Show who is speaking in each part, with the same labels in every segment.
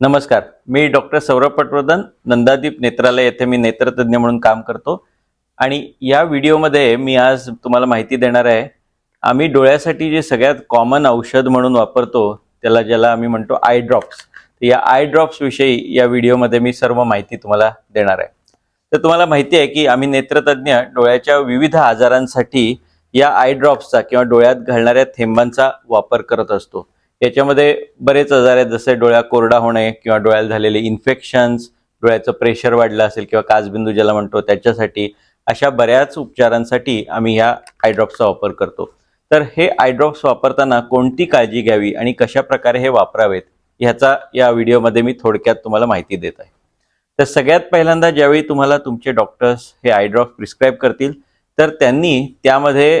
Speaker 1: नमस्कार. मी डॉक्टर सौरभ पटवर्धन नंदादीप नेत्रालय येथे मी नेत्रतज्ञ म्हणून काम करतो. आणि या व्हिडिओमध्ये मी आज तुम्हाला माहिती देणार आहे आम्ही डोळ्यासाठी जे सगळ्यात कॉमन औषध म्हणून वापरतो त्याला ज्याला आम्ही म्हणतो आय ड्रॉप्स या आय ड्रॉप्स विषयी या व्हिडिओमध्ये मी सर्व माहिती तुम्हाला देणार आहे. तर तुम्हाला माहिती आहे की आम्ही नेत्रतज्ञ डोळ्याच्या विविध आजारांसाठी या आय ड्रॉप्सचा किंवा डोळ्यात घालणाऱ्या थेंबांचा वापर करत असतो. याच्यामध्ये बरेच आजार आहेत जसे डोळ्या कोरडा होणे किंवा डोळ्याला झालेले इन्फेक्शन्स डोळ्याचं प्रेशर वाढलं असेल किंवा काचबिंदू ज्याला म्हणतो त्याच्यासाठी अशा बऱ्याच उपचारांसाठी आम्ही ह्या आयड्रॉप्सचा वापर करतो. तर हे आयड्रॉप्स वापरताना कोणती काळजी घ्यावी आणि कशा प्रकारे हे वापरावेत ह्याचा या व्हिडिओमध्ये मी थोडक्यात तुम्हाला माहिती देत आहे. तर सगळ्यात पहिल्यांदा ज्यावेळी तुम्हाला तुमचे डॉक्टर्स हे आयड्रॉप प्रिस्क्राईब करतील तर त्यांनी त्यामध्ये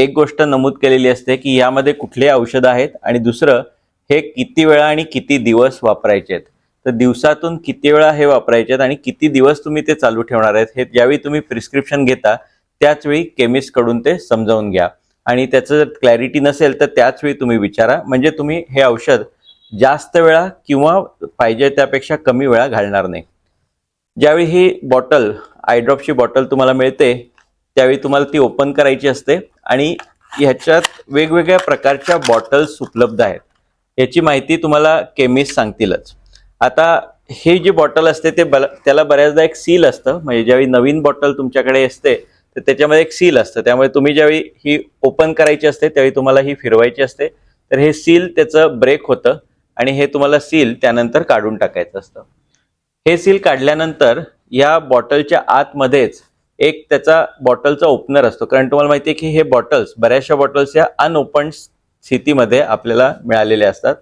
Speaker 1: एक गोष्ट नमूद केलेली असते की यामध्ये कुठले औषधं आहेत आणि दुसरं हे किती वेळा आणि किती दिवस वापरायचे आहेत? तर दिवसातून किती वेळा हे वापरायचे आहेत आणि किती दिवस तुम्ही ते चालू ठेवणार आहेत हे ज्यावेळी तुम्ही प्रिस्क्रिप्शन घेता त्याच वेळी कडून ते समजावून घ्या. आणि त्याचं जर क्लॅरिटी नसेल तर त्याच वेळी तुम्ही विचारा. म्हणजे तुम्ही हे औषध जास्त वेळा किंवा पाहिजे त्यापेक्षा कमी वेळा घालणार नाही. ज्यावेळी ही बॉटल आयड्रॉपची बॉटल तुम्हाला मिळते त्यावेळी तुम्हाला ती ओपन करायची असते आणि ह्याच्यात वेगवेगळ्या प्रकारच्या बॉटल्स उपलब्ध आहेत. याची माहिती तुम्हाला केमिस्ट सांगतीलच. आता हे जी बॉटल असते ते बल त्याला बऱ्याचदा एक सील असतं. म्हणजे ज्यावेळी नवीन बॉटल तुमच्याकडे असते तर त्याच्यामध्ये एक सील असतं. त्यामुळे तुम्ही ज्यावेळी ही ओपन करायची असते त्यावेळी तुम्हाला ही फिरवायची असते. तर हे सील त्याचं ब्रेक होतं आणि हे तुम्हाला सील त्यानंतर काढून टाकायचं असतं. हे सील काढल्यानंतर या बॉटलच्या आतमध्येच एक त्याचा बॉटलचा ओपनर असतो. कारण तुम्हाला माहिती आहे की हे बॉटल्स बऱ्याचशा बॉटल्स या अनओपन स्थितीमध्ये आपल्याला मिळालेल्या असतात.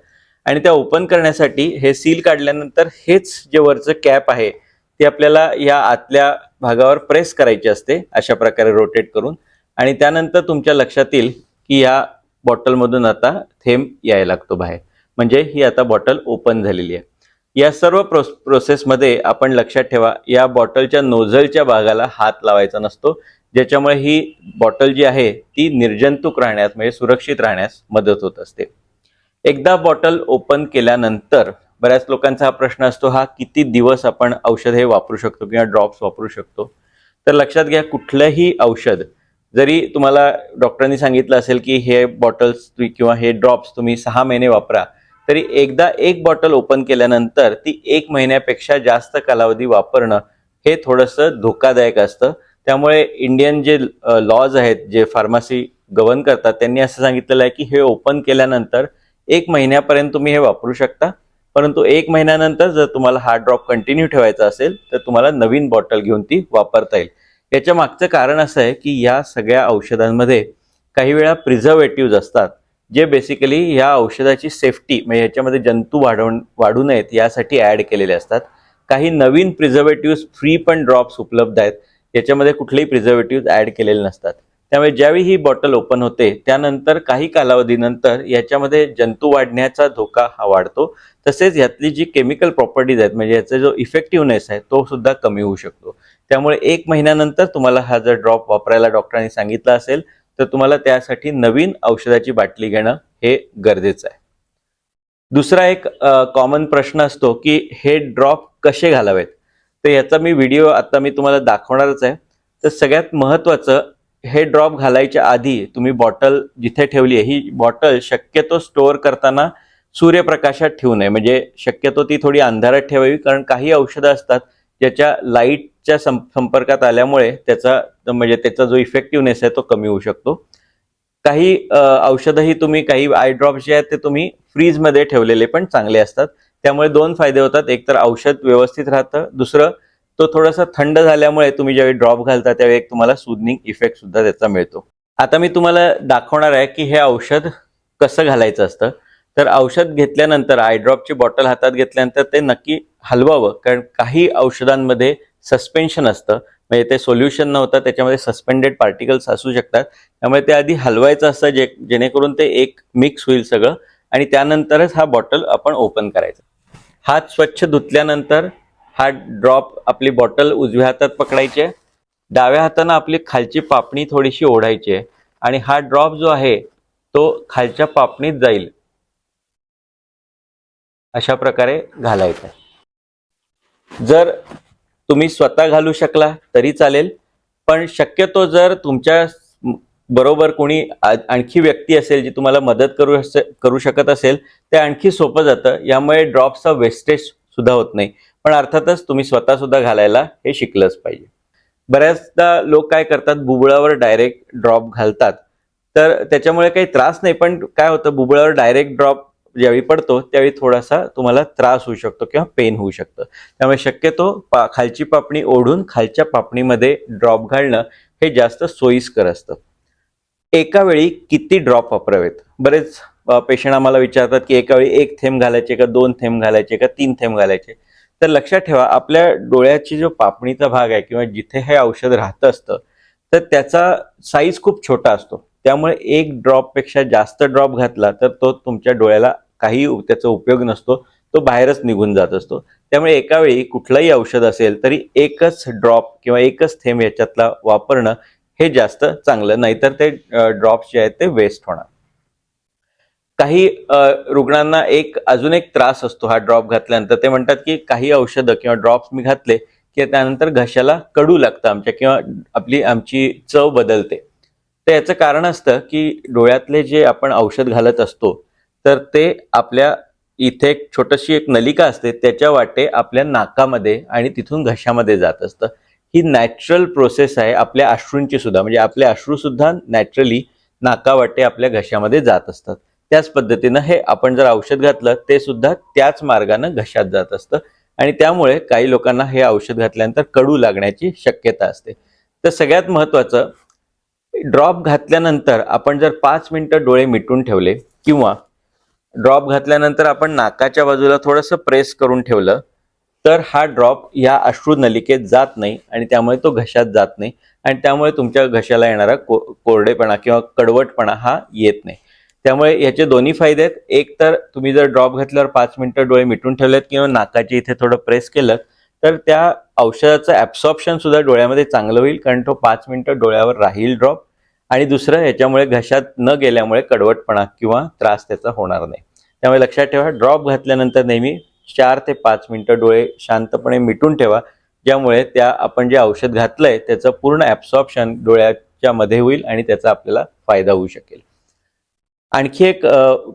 Speaker 1: आणि त्या ओपन करण्यासाठी हे सील काढल्यानंतर हेच जे वरचं कॅप आहे ते आपल्याला या आतल्या भागावर प्रेस करायची असते अशा प्रकारे रोटेट करून. आणि त्यानंतर तुमच्या लक्षात येईल की या बॉटलमधून आता थेंब यायला लागतो बाहेर. म्हणजे ही आता बॉटल ओपन झालेली आहे. या सर्व प्रोस प्रोसेसमध्ये आपण लक्षात ठेवा या बॉटलच्या नोझलच्या भागाला हात लावायचा नसतो ज्याच्यामुळे ही बॉटल जी आहे ती निर्जंतुक राहण्यास म्हणजे सुरक्षित राहण्यास मदत होत असते. एकदा बॉटल ओपन केल्यानंतर बऱ्याच लोकांचा हा प्रश्न असतो हा किती दिवस आपण औषध हे वापरू शकतो किंवा ड्रॉप्स वापरू शकतो? तर लक्षात घ्या कुठलंही औषध जरी तुम्हाला डॉक्टरांनी सांगितलं असेल की हे बॉटल्स किंवा हे ड्रॉप्स तुम्ही सहा महिने वापरा तरी एकदा एक बॉटल ओपन केल्यानंतर ती एक महिन्यापेक्षा जास्त कालावधी वापरणं हे थोडंसं धोकादायक असतं. त्यामुळे इंडियन जे लॉज आहेत जे फार्मसी गव्हर्न करतात त्यांनी असं सांगितलेलं आहे की हे ओपन केल्यानंतर एक महिन्यापर्यंत तुम्ही हे वापरू शकता. परंतु एक महिन्यानंतर जर तुम्हाला हा ड्रॉप कंटिन्यू ठेवायचा असेल तर तुम्हाला नवीन बॉटल घेऊन ती वापरता येईल. याच्या मागचं कारण असं आहे की या सगळ्या औषधांमध्ये काही वेळा प्रिझर्वेटिव्ह असतात. जे बेसिकली ह्या औषधाची सेफ्टी म्हणजे याच्यामध्ये जंतू वाढवून वाढू नयेत यासाठी ॲड केलेले असतात. काही नवीन प्रिझर्वेटिव्ह फ्री पण ड्रॉप्स उपलब्ध आहेत. याच्यामध्ये कुठलेही प्रिझर्वेटिव्ह ॲड केलेले नसतात. त्यामुळे ज्यावेळी ही बॉटल ओपन होते त्यानंतर काही कालावधीनंतर याच्यामध्ये जंतू वाढण्याचा धोका हा वाढतो. तसेच यातली जी केमिकल प्रॉपर्टीज आहेत म्हणजे याचा जो इफेक्टिव्हनेस आहे तो सुद्धा कमी होऊ शकतो. त्यामुळे एक महिन्यानंतर तुम्हाला हा जर ड्रॉप वापरायला डॉक्टरांनी सांगितलं असेल तर तुम्हाला त्यासाठी नवीन औषधाची बाटली घेणं हे गरजेचं आहे. दुसरा एक कॉमन प्रश्न असतो की हे ड्रॉप कसे घालावेत? तर याचा मी व्हिडिओ आता मी तुम्हाला दाखवणारच आहे. तर सगळ्यात महत्त्वाचं हे ड्रॉप घालायच्या आधी तुम्ही बॉटल जिथे ठेवली आहे ही बॉटल शक्यतो स्टोअर करताना सूर्यप्रकाशात ठेवू नये. म्हणजे शक्यतो ती थोडी अंधारात ठेवावी कारण काही औषधं असतात ज्याच्या लाइट च्या संपर्कात आल्यामुळे त्याचा म्हणजे त्याचा जो इफेक्टिव्हनेस आहे तो कमी होऊ शकतो. काही औषधंही तुम्ही काही आय ड्रॉप्स जे आहेत ते तुम्ही फ्रीजमध्ये ठेवलेले पण चांगले असतात. त्यामुळे दोन फायदे होतात. एक तर औषध व्यवस्थित राहतं. दुसरं तो थोडासा थंड झाल्यामुळे तुम्ही ज्यावेळी ड्रॉप घालता त्यावेळी एक तुम्हाला सुदनिंग इफेक्ट सुद्धा त्याचा मिळतो. आता मी तुम्हाला दाखवणार आहे की हे औषध कसं घालायचं असतं. तर औषध घेतल्यानंतर आयड्रॉपची बॉटल हातात घेतल्यानंतर ते नक्की हलवावं. कारण काही औषधांमध्ये सस्पेन्शन असतं. म्हणजे ते सोल्युशन नव्हतं त्याच्यामध्ये सस्पेंडेड पार्टिकल्स असू शकतात. त्यामुळे ते आधी हलवायचं असतं जे जेणेकरून ते एक मिक्स होईल सगळं. आणि त्यानंतरच हा बॉटल आपण ओपन करायचा. हात स्वच्छ धुतल्यानंतर हा ड्रॉप आपली बॉटल उजव्या हातात पकडायची आहे. डाव्या हातानं आपली खालची पापणी थोडीशी ओढायची आहे. आणि हा ड्रॉप जो आहे तो खालच्या पापणीत जाईल. अशा प्रकारे घालायचा जर तुम्ही स्वतः घालू शकला तरी चालेल. पण शक्यतो जर तुमच्या बरोबर कोणी आणखी व्यक्ती असेल जी तुम्हाला मदत करू असे- करू शकत असेल ते आणखी सोपं जातं. यामुळे ड्रॉप्सचा वेस्टेज सुद्धा होत नाही. पण अर्थातच तुम्ही स्वतः सुद्धा घालायला हे शिकलंच पाहिजे. बऱ्याचदा लोक काय करतात बुबुळावर डायरेक्ट ड्रॉप घालतात. तर त्याच्यामुळे काही त्रास नाही पण काय होतं बुबुळावर डायरेक्ट ड्रॉप ज्यावेळी पडतो त्यावेळी थोडासा तुम्हाला त्रास होऊ शकतो किंवा पेन होऊ शकतं. त्यामुळे शक्यतो पा खालची पापणी ओढून खालच्या पापणीमध्ये ड्रॉप घालणं हे जास्त सोयीस्कर असतं. एका वेळी किती ड्रॉप वापरावेत? बरेच पेशंट आम्हाला विचारतात की एका वेळी एक थेंब घालायचे का दोन थेंब घालायचे का तीन थेंब घालायचे? तर लक्षात ठेवा आपल्या डोळ्याची जो पापणीचा भाग आहे किंवा जिथे हे औषध राहत असतं तर त्याचा साईज खूप छोटा असतो. त्यामुळे एक ड्रॉपपेक्षा जास्त ड्रॉप घातला तर तो तुमच्या डोळ्याला काही त्याचा उपयोग नसतो. तो बाहेरच निघून जात असतो. त्यामुळे एका वेळी कुठलंही औषध असेल तरी एकच ड्रॉप किंवा एकच थेंब याच्यातला वापरणं हे जास्त चांगलं. नाहीतर ते ड्रॉप्स जे आहेत ते वेस्ट होणार. काही रुग्णांना एक अजून एक त्रास असतो हा ड्रॉप घातल्यानंतर. ते म्हणतात की काही औषधं किंवा ड्रॉप्स मी घातले की त्यानंतर घशाला कडू लागतं आमच्या किंवा आपली आमची चव बदलते. तर याचं कारण असतं की डोळ्यातले जे आपण औषध घालत असतो तर ते आपल्या इथे एक छोटीशी एक नलिका असते त्याच्या वाटे आपल्या नाकामध्ये आणि तिथून घशामध्ये जात असतं. ही नॅचरल प्रोसेस आहे आपल्या अश्रूंची सुद्धा म्हणजे आपले अश्रू सुद्धा नॅचरली नाकावाटे आपल्या घशामध्ये जात असतात. त्याच पद्धतीनं हे आपण जर औषध घातलं ते सुद्धा त्याच मार्गानं घशात जात असतं आणि त्यामुळे काही लोकांना हे औषध घातल्यानंतर कडू लागण्याची शक्यता असते. तर सगळ्यात महत्वाचं ड्रॉप घातल्यानंतर आपण जर पाच मिनटं डोळे मिटून ठेवले किंवा ड्रॉप घातल्यानंतर आपण नाकाच्या बाजूला थोडंसं प्रेस करून ठेवलं तर हा ड्रॉप या अश्रू नलिकेत जात नाही आणि त्यामुळे तो घशात जात नाही आणि त्यामुळे तुमच्या घशाला येणारा को कोरडेपणा किंवा कडवटपणा हा येत नाही. त्यामुळे याचे दोन्ही फायदे आहेत. एक तर तुम्ही जर ड्रॉप घातल्यावर पाच मिनटं डोळे मिटून ठेवलेत किंवा नाकाची इथे थोडं प्रेस केलं तर त्या औषधाचं ॲब्सॉर्प्शन सुद्धा डोळ्यामध्ये चांगलं होईल कारण तो पाच मिनिटं डोळ्यावर राहील ड्रॉप आणि दुसरं याच्यामुळे घशात न गेल्यामुळे कडवटपणा किंवा त्रास त्याचा होणार नाही. त्यामुळे लक्षात ठेवा ड्रॉप घातल्यानंतर नेहमी चार ते पाच मिनिटं डोळे शांतपणे मिटून ठेवा ज्यामुळे त्या आपण जे औषध घातलंय त्याचं पूर्ण ॲब्सॉर्प्शन डोळ्याच्या मध्ये होईल आणि त्याचा आपल्याला फायदा होऊ शकेल. आणखी एक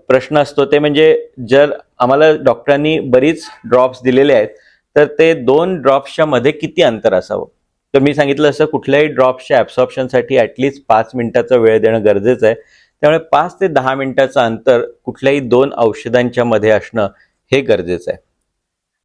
Speaker 1: प्रश्न असतो ते म्हणजे जर आम्हाला डॉक्टरांनी बरीच ड्रॉप्स दिलेले आहेत तर ते दोन ड्रॉप्सच्या मध्ये किती अंतर असावं? तर मी सांगितलं असं कुठल्याही ड्रॉप्सच्या ॲब्सॉर्प्शनसाठी ॲटलिस्ट पाच मिनिटाचा वेळ देणं गरजेचं आहे. त्यामुळे पाच ते दहा मिनिटाचं अंतर कुठल्याही दोन औषधांच्या मध्ये असणं हे गरजेचं आहे.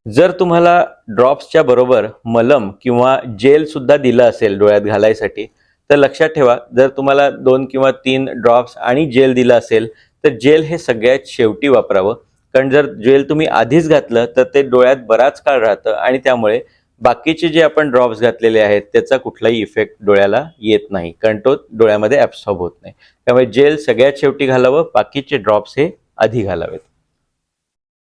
Speaker 1: जर तुम्हाला ड्रॉप्सच्या बरोबर मलम किंवा जेल सुद्धा दिलं असेल डोळ्यात घालायसाठी तर लक्षात ठेवा जर तुम्हाला दोन किंवा तीन ड्रॉप्स आणि जेल दिलं असेल तर जेल हे सगळ्यात शेवटी वापरावं. कारण जर जेल तुम्ही आधीच घातलं तर ते डोळ्यात बराच काळ राहतं आणि त्यामुळे बाकीचे जे आपण ड्रॉप्स घातलेले आहेत त्याचा कुठलाही इफेक्ट डोळ्याला येत नाही. कारण तो डोळ्यामध्ये ॲब्सॉर्ब होत नाही. त्यामुळे जेल सगळ्यात शेवटी घालावं बाकीचे ड्रॉप्स हे आधी घालावेत.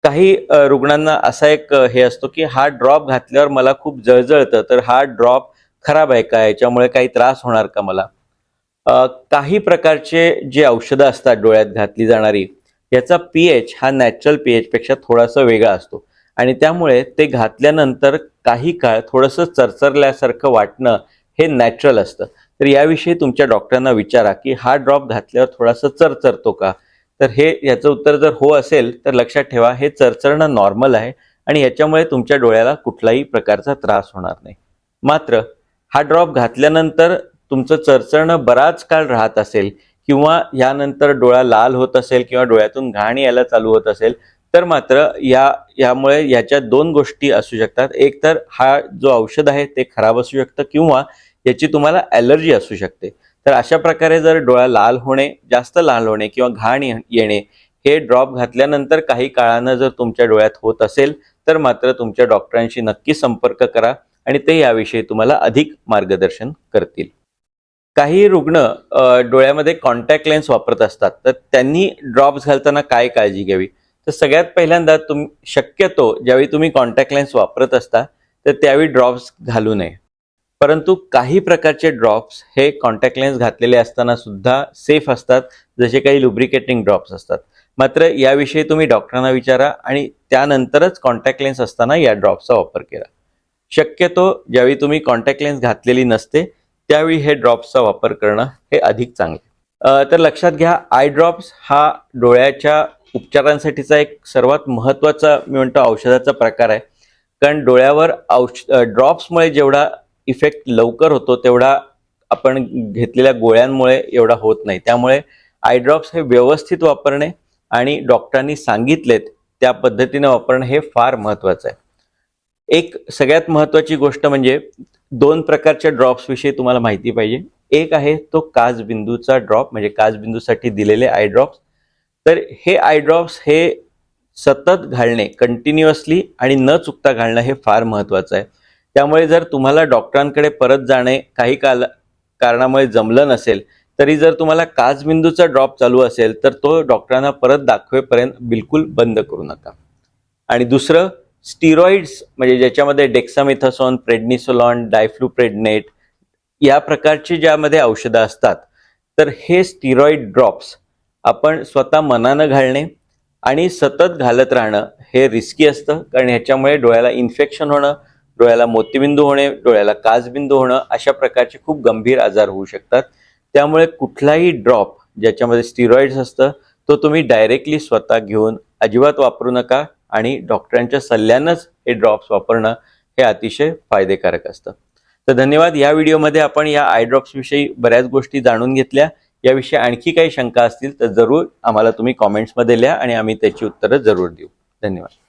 Speaker 1: काही रुग्णांना असा एक हे असतो की हा ड्रॉप घातल्यावर मला खूप जळजळतं तर हा ड्रॉप खराब आहे का? याच्यामुळे काही त्रास होणार का मला? काही प्रकारचे जे औषधं असतात डोळ्यात घातली जाणारी याचा पीएच हा नॅचरल पी एचपेक्षा थोडासा वेगळा असतो. आणि त्यामुळे ते घातल्यानंतर काही काळ थोडंसं चरचरल्यासारखं वाटणं हे नॅचरल असतं. तर याविषयी तुमच्या डॉक्टरांना विचारा की हा ड्रॉप घातल्यावर थोडासा चरचरतो का? तर हे याचं उत्तर जर हो असेल तर लक्षात ठेवा हे चरचरणं नॉर्मल आहे आणि याच्यामुळे तुमच्या डोळ्याला कुठलाही प्रकारचा त्रास होणार नाही. मात्र हा ड्रॉप घातल्यानंतर तुमचं चरचरणं बराच काळ राहत असेल किंवा यानंतर डोळा लाल होत असेल किंवा डोळ्यातून घाण यायला चालू होत असेल तर मात्र या यामुळे याच्या दोन गोष्टी असू शकतात. एक तर हा जो औषध आहे ते खराब असू शकतं किंवा याची तुम्हाला ॲलर्जी असू शकते. तर अशा प्रकारे जर डोळा लाल होणे जास्त लाल होणे किंवा घाण येणे हे ड्रॉप घातल्यानंतर काही काळानं जर तुमच्या डोळ्यात होत असेल तर मात्र तुमच्या डॉक्टरांशी नक्की संपर्क करा आणि ते याविषयी तुम्हाला अधिक मार्गदर्शन करतील. काही रुग्ण डोळ्यामध्ये कॉन्टॅक्ट लेन्स वापरत असतात. तर त्यांनी ड्रॉप्स घालताना काय काळजी घ्यावी? तर सगळ्यात पहिल्यांदा तुम शक्यतो ज्यावेळी तुम्ही कॉन्टॅक्ट लेन्स वापरत असता तर त्यावेळी ड्रॉप्स घालू नये. परंतु काही प्रकारचे ड्रॉप्स हे कॉन्टॅक्ट लेन्स घातलेले असताना सुद्धा सेफ असतात जसे काही लुब्रिकेटिंग ड्रॉप्स असतात. मात्र याविषयी तुम्ही डॉक्टरांना विचारा आणि त्यानंतरच कॉन्टॅक्ट लेन्स असताना या ड्रॉप्सचा वापर केला शक्यतो ज्यावेळी तुम्ही कॉन्टॅक्ट लेन्स घातलेली नसते त्यावेळी हे ड्रॉप्सचा वापर करणं हे अधिक चांगले. तर लक्षात घ्या आय ड्रॉप्स हा डोळ्याच्या उपचारांसाठीचा एक सर्वात महत्त्वाचा मी म्हणतो औषधाचा प्रकार आहे. कारण डोळ्यावर औष ड्रॉप्समुळे जेवढा इफेक्ट लवकर होतो तेवढा आपण घेतलेल्या गोळ्यांमुळे एवढा होत नाही. त्यामुळे आय ड्रॉप्स हे व्यवस्थित वापरणे आणि डॉक्टरांनी सांगितलेत त्या पद्धतीने वापरणं हे फार महत्त्वाचं आहे. एक सगळ्यात महत्त्वाची गोष्ट म्हणजे दोन प्रकारच्या ड्रॉप्स विषयी तुम्हाला माहिती पाहिजे. एक आहे तो काजबिंदूचा ड्रॉप म्हणजे काजबिंदूसाठी दिलेले आय ड्रॉप्स तर हे आय ड्रॉप्स हे सतत घालणे कंटिन्युअसली आणि न चुकता घालणं हे फार महत्त्वाचं आहे. त्यामुळे जर तुम्हाला डॉक्टरांकडे परत जाणे काही काल कारणामुळे जमलं नसेल तरी जर तुम्हाला काजबिंदूचा ड्रॉप चालू असेल तर तो डॉक्टरांना परत दाखवेपर्यंत बिलकुल बंद करू नका. आणि दुसरं स्टिरॉइड्स म्हणजे ज्याच्यामध्ये डेक्सामिथासॉन प्रेडनिसोलॉन डायफ्लुप्रेडनेट या प्रकारची ज्यामध्ये औषधं असतात तर हे स्टिरॉइड ड्रॉप्स आपण स्वतः मनानं घालणे आणि सतत घालत राहणं हे रिस्की असतं कारण ह्याच्यामुळे डोळ्याला इन्फेक्शन होणं डोळ्याला मोतीबिंदू होणे डोळ्याला काजबिंदू होणं अशा प्रकारचे खूप गंभीर आजार होऊ शकतात. त्यामुळे कुठलाही ड्रॉप ज्याच्यामध्ये स्टिरॉइड्स असतं तो तुम्ही डायरेक्टली स्वतः घेऊन अजिबात वापरू नका. आणि डॉक्टरांच्या सल्ल्यानंच हे ड्रॉप्स वापरणं हे अतिशय फायदेकारक असतं. तर धन्यवाद. या व्हिडिओमध्ये आपण या आय ड्रॉप्स विषयी बऱ्याच गोष्टी जाणून घेतल्या. याविषयी आणखी काही शंका असतील तर जरूर आम्हाला तुम्ही कॉमेंट्समध्ये लिहा आणि आम्ही त्याची उत्तरं जरूर देऊ. धन्यवाद.